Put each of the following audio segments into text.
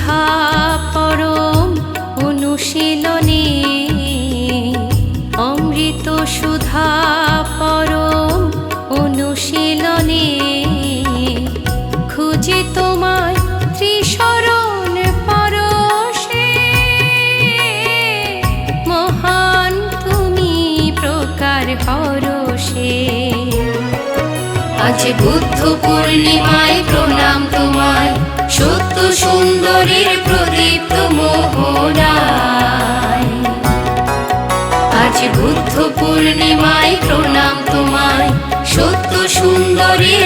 শ্রদ্ধা পরম অনুশীলনে, অমৃত সুধা পরম অনুশীলনী, খুঁজে তোমায় ত্রিশরণ পরশে। মহান তুমি প্রকার পরশে। আজ বুদ্ধ পূর্ণিমায়, প্রণাম তোমায়। সত্য সুন্দরীর প্রদীপ্ত মোহনায় আজ বুদ্ধ পূর্ণিমায়, প্রণাম তোমায়। সত্য সুন্দরীর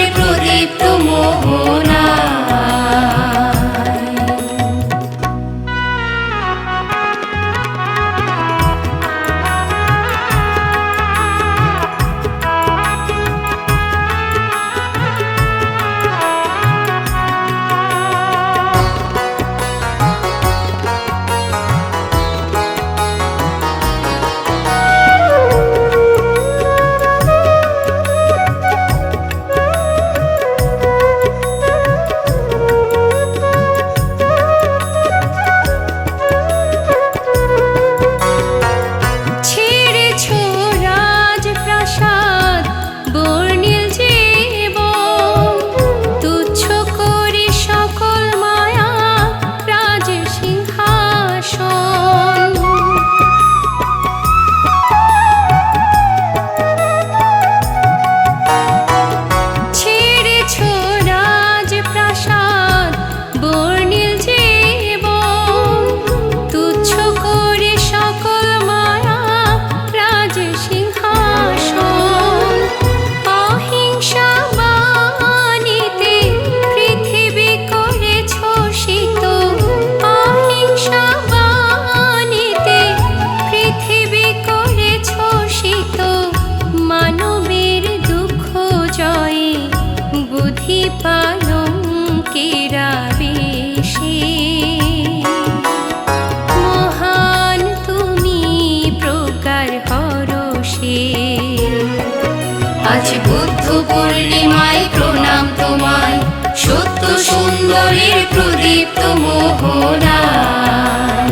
বুদ্ধ পূর্ণিমায় প্রণাম তোমায়। সত্য সুন্দরীর প্রদীপ্ত মোহনায়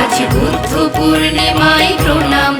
আজ বুদ্ধ পূর্ণিমায় প্রণাম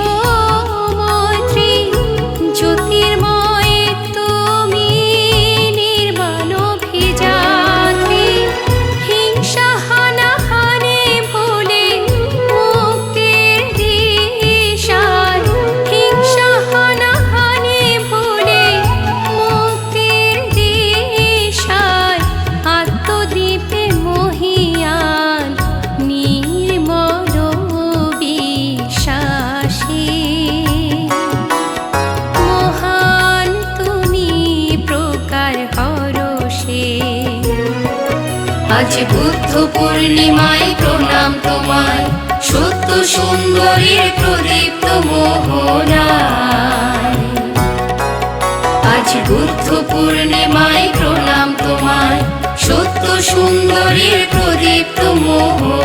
দিয়েছ আজ বুদ্ধ পূর্ণিমায় প্রণাম তোমায়। সত্য সুন্দরীর প্রদীপ্ত মোহনায়। আজ বুদ্ধ পূর্ণিমায় প্রণাম তোমায়। সত্য সুন্দরীর প্রদীপ্ত মোহনায়।